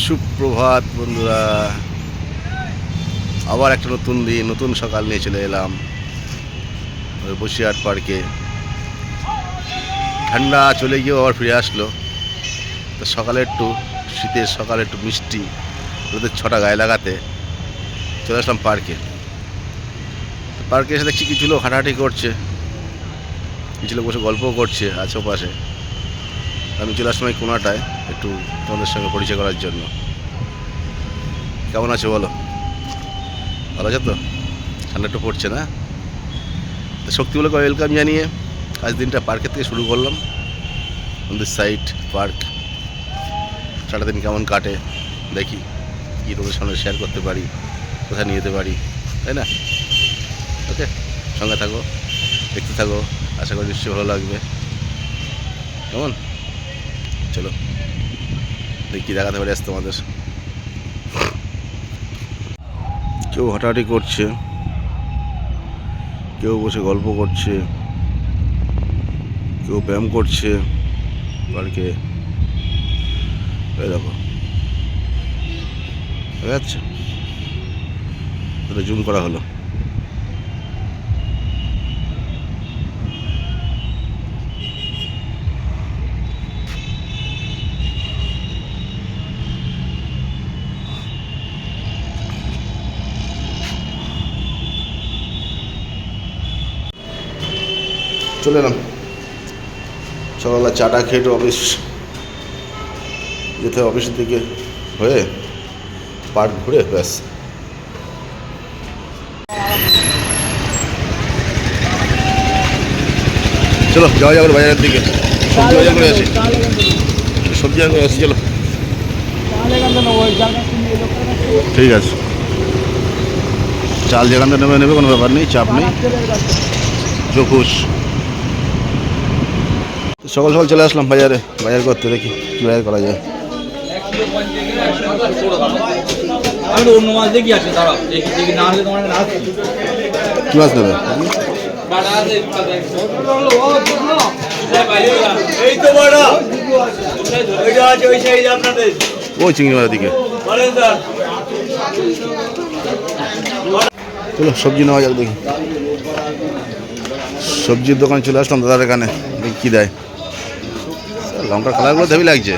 সুপ্রভাত বন্ধুরা। আবার একটা নতুন দিন, নতুন সকাল নিয়ে চলে এলাম বসিরহাট পার্কে ঠান্ডা চলে গিয়েও আবার ফিরে আসলো। তো সকালে একটু শীতের সকালে একটু মিষ্টি, রোদের ছটা গায়ে লাগাতে চলে আসলাম পার্কে পার্কে এসে দেখছি কিছু লোক হাঁটাহাঁটি করছে, কিছু লোক বসে গল্পও করছে আছে পাশে আমি চলে আসলাম এই কোনাটায়। একটু তোমাদের সঙ্গে পরিচয় করার জন্য। কেমন আছে বলো? ভালো আছে তো? ঠান্ডা একটু পড়ছে না? তো শক্তিমূলক ওয়েলকাম জানিয়ে আজ দিনটা পার্কের থেকে শুরু করলাম। আমাদের সাইড পার্ক সারাদিন কেমন কাটে, দেখি কী তোমাদের সঙ্গে শেয়ার করতে পারি, কোথায় নিয়ে যেতে পারি, তাই না? ওকে সঙ্গে থাকো, দেখতে থাকো, আশা করি নিশ্চয়ই ভালো লাগবে। কেমন? চলো। কী দেখাতে পারি আজ তোমাদের। কেউ হাঁটাহাঁটি করছে, কেউ বসে গল্প করছে, কেউ ব্যায়াম করছে এই দেখো। দেখা যাচ্ছে? জুম করা হলো। চলে এলাম। সকালবেলা চাটা খেয়ে অফিস, যেতে অফিসের দিকে হয়ে পার্ক ঘুরে ব্যাস। চলো, যাওয়া যাবে বাজারের দিকে। সবজি বাজার করে আসি। সবজি বাজার করে আসি, চলো। ঠিক আছে। চাল যেখান থেকে নেবে নেবে, কোনো ব্যাপার নেই, চাপ নেই। জোকুশ সকাল সকাল চলে আসলাম বাজারে। বাজার করতে দেখি কী বাজার করা যায়। আমি অন্য মাছ দেখি আছে দাঁড়াও দেখি দেখি না হলে তোমার কাছে মাছ নেবে? চিংড়ি মাছের দিকে। চলো সবজি নেওয়া যাক দেখি। সবজির দোকানে চলে আসলাম দাদার এখানে দেখি কী দেয়। লঙ্কার কালারগুলো হেভি লাগছে।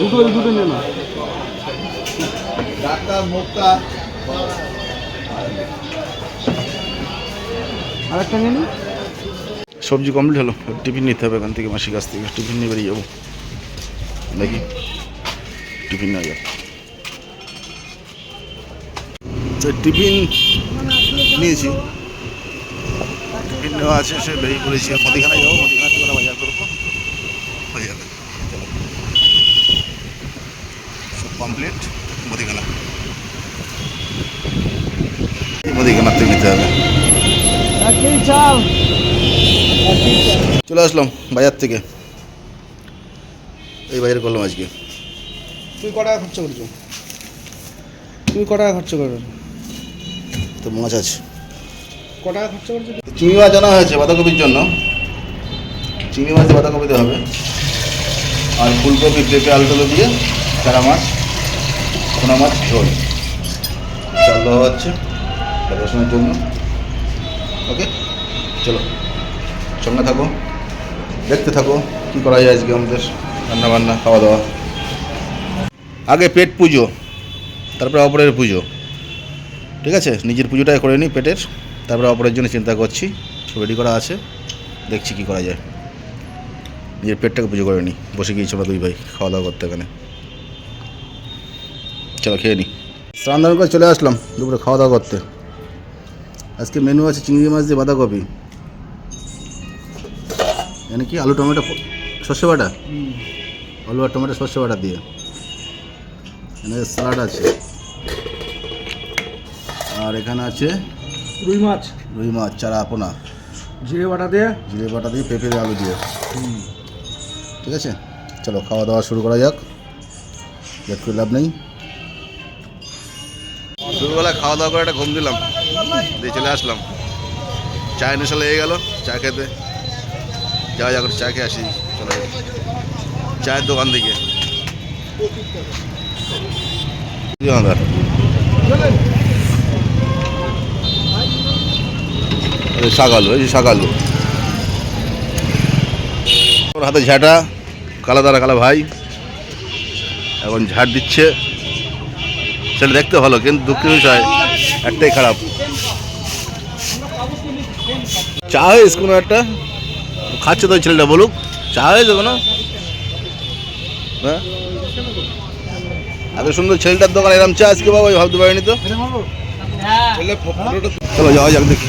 দুটো দুটো নে। না আরেকটা নিয়ে সবজি কমপ্লিট হলো। টিফিন নিতে হবে এখান থেকে মাসির কাছ থেকে। টিফিন নিয়ে বেরিয়ে যাব। দেখি। টিফিন নেওয়া যাক তো টিফিন নিয়েছি। টিফিন নেওয়া আছে, সে বেরিয়ে পড়েছি। মুদিখানায় যাব, মুদিখানা থেকে বাজার করব। হয়ে যাবে। সব কমপ্লিট মুদিখানা। মুদিখানার থেকে নিতে হবে। চাল আসলাম বাজার থেকে। এই বাজার করলাম আজকে। তুই ক টাকা খরচা করেছ? তুমি ক টাকা খরচা করেছ তো মাছ আছে। ক টাকা খরচা করেছ চিংড়ি মাছ আনা হয়েছে বাঁধাকপির জন্য। চিংড়ি মাছ দিয়ে বাঁধাকপি দিতে হবে। আর ফুলকপি পেঁপে আলুগুলো দিয়ে চারা মাছ পোনা মাছ ঝোল। চাল দেওয়া হচ্ছে রসুনের জন্য। ওকে চলো সঙ্গে থাকো দেখতে থাকো কী করা যায় আজকে আমাদের রান্না বান্না খাওয়া দাওয়া। আগে পেট পুজো তারপরে অপরের পুজো। ঠিক আছে? নিজের পুজোটাই করে নিই পেটের। তারপরে অপরের জন্য চিন্তা করছি। সব রেডি করা আছে। দেখছি কি করা যায়। নিজের পেটটাকে পুজো করে নিই। বসে গিয়েছি আমরা দুই ভাই খাওয়া দাওয়া করতে এখানে। চলো খেয়ে নিই। স্নান দান করে চলে আসলাম দুপুরে খাওয়া দাওয়া করতে। আজকে মেনু আছে চিংড়ি মাছ দিয়ে বাঁধাকপি। এখানে কি? আলু টমেটো সর্ষে বাটা? আলু আর টমেটো সর্ষে বাটা দিয়ে। এখানে স্যালাড আছে। আর এখানে আছে রুই মাছ। রুই মাছ চারা আপনা জিরে বাটা দিয়ে? জিরে বাটা দিয়ে পেঁপে দিয়ে আলু দিয়ে। ঠিক আছে? চলো খাওয়া দাওয়া শুরু করা যাক। লেট করে লাভ নেই। দুপুরবেলা খাওয়া দাওয়া করে একটা ঘুম দিলাম। দিয়ে চলে আসলাম। চায়ের নেশা লেগে গেল চা খেতে। যাওয়া যা করে চা খেয়ে আসি। চলে। চায়ের দোকান দিকে। কি আমাদের? এই যে শাক আলু ওর হাতে ঝাঁটা কালা দাদা কালা ভাই। এখন ঝাড় দিচ্ছে। ছেলে দেখতে ভালো কিন্তু দুঃখের বিষয় একটাই খারাপ। চা হয়েছে কোনো একটা? খাচ্ছে তো ছেলেটা বলুক। চা হয়েছে কোনো? হ্যাঁ? এত সুন্দর ছেলেটার দোকান এরম চা আজকে বাবা ভাবতে পারিনি তো। ফটোটা চলো যাওয়া যাক দেখি।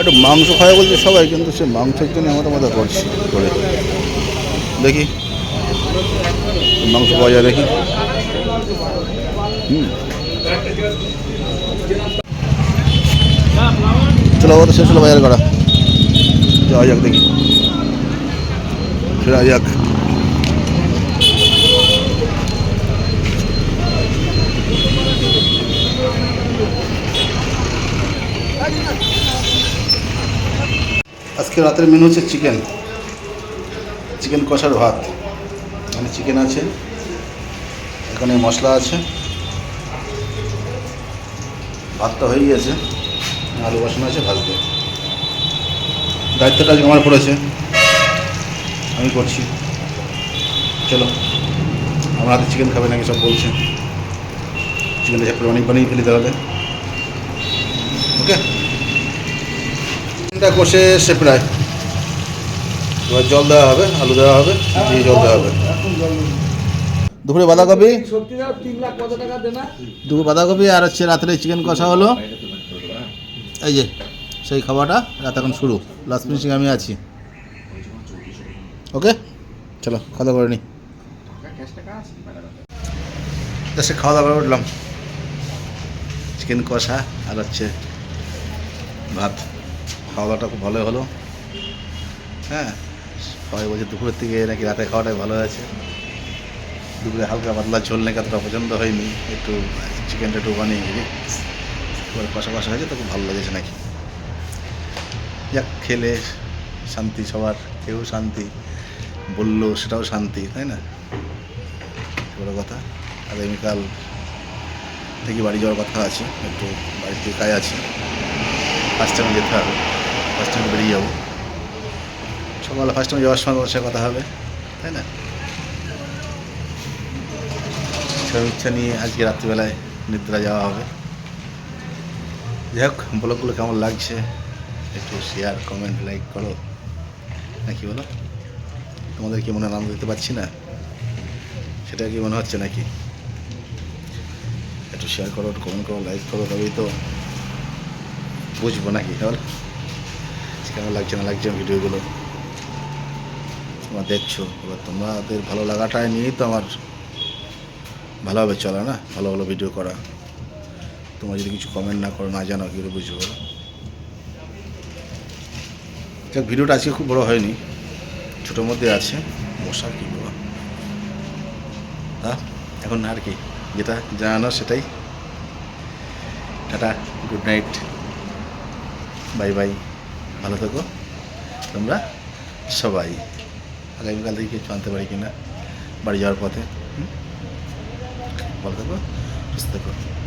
একটু মাংস খাওয়া বলছে সবাই, কিন্তু সে মাংসের জন্য আমার মাথা করছি করে দেখি। মাংস পাওয়া যায় দেখি হুম। চলো, আবার শেষ হলো বাজার করা যাওয়া যাক দেখি। ফেরা যাক। আজকে রাতের মেনু হচ্ছে চিকেন চিকেন কষার ভাত। মানে চিকেন আছে। এখানে মশলা আছে। ভাতটা হয়ে গেছে। আলু বসানো আছে, ভাজবে। দায়িত্বটা আজকে আমার পড়েছে। আমি করছি। চলো, আমার হাতে চিকেন খাবে নাকি সব বলছে। চিকেনটা অনেক বানিয়ে ফেলি তাহলে ওকে চিকেনটা কষে এসে প্রায়। এবার জল দেওয়া হবে, আলু দেওয়া হবে, দিয়ে জল দেওয়া হবে। দুপুরে বাঁধাকপি? দুপুর বাঁধাকপি আর হচ্ছে রাত্রে চিকেন কষা হলো। এই যে, সেই খাওয়াটা, রাত এখন শুরু। লাস্ট ফিনিশিং আমি আছি। ওকে চলো খাওয়া দাওয়া করে নি। সে খাওয়া দাওয়া করে উঠলাম। চিকেন কষা আর হচ্ছে ভাত। খাওয়া দাওয়াটা খুব ভালো হলো। হ্যাঁ সবাই বলছে দুপুরের থেকে নাকি রাতে খাওয়াটাই ভালো আছে দুপুরে হালকা পাতলা ঝোল নাকি এতটা পছন্দ হয়নি। একটু চিকেনটা একটু বানিয়ে কষা হয়েছে তো খুব ভালো লেগেছে নাকি। যাক, খেলে শান্তি, সবার কেউ শান্তি, বলল সেটাও শান্তি, তাই না? বড় কথা। আগামীকাল থেকে বাড়ি যাওয়ার কথা আছে, একটু বাড়িতে কাজ আছে। টাইমে যেতে হবে। ফার্স্ট টাইম বেরিয়ে যাব সকালে ফার্স্ট টাইম যাওয়ার সময় সাথে কথা হবে, তাই না? সেরকম ইচ্ছা নিয়ে আজকে রাত্রিবেলায় নিদ্রা যাওয়া হবে। যাই হোক, ব্লগগুলো কেমন লাগছে একটু শেয়ার কমেন্ট লাইক করো। নাকি বলো? তোমাদের কি মনে আনন্দ দিতে পারছি না? সেটা কি মনে হচ্ছে নাকি? একটু শেয়ার করো কমেন্ট করো লাইক করো, তবেই তো বুঝব নাকি, তাহলে। কেমন লাগছে না লাগছে ভিডিওগুলো? তোমরা দেখছ। এবার তোমাদের ভালো লাগাটা নিয়েই তো আমার ভালোভাবে চলা না? ভালো ভালো ভিডিও করা। তোমরা যদি কিছু কমেন্ট না করো, না জানো, কী করে বুঝব? যাক, ভিডিওটা আজকে খুব বড় হয়নি। ছোটোর মধ্যে আছে। মশা কী বাবা এখন আর কি? যেটা জানানো সেটাই। Tata good night bye bye ভালো থাকো। তোমরা সবাই আগামীকাল থেকে কিছু আনতে পারি কিনা? বাড়ি যাওয়ার পথে? ভালো থাকো, সুস্থ থেকো।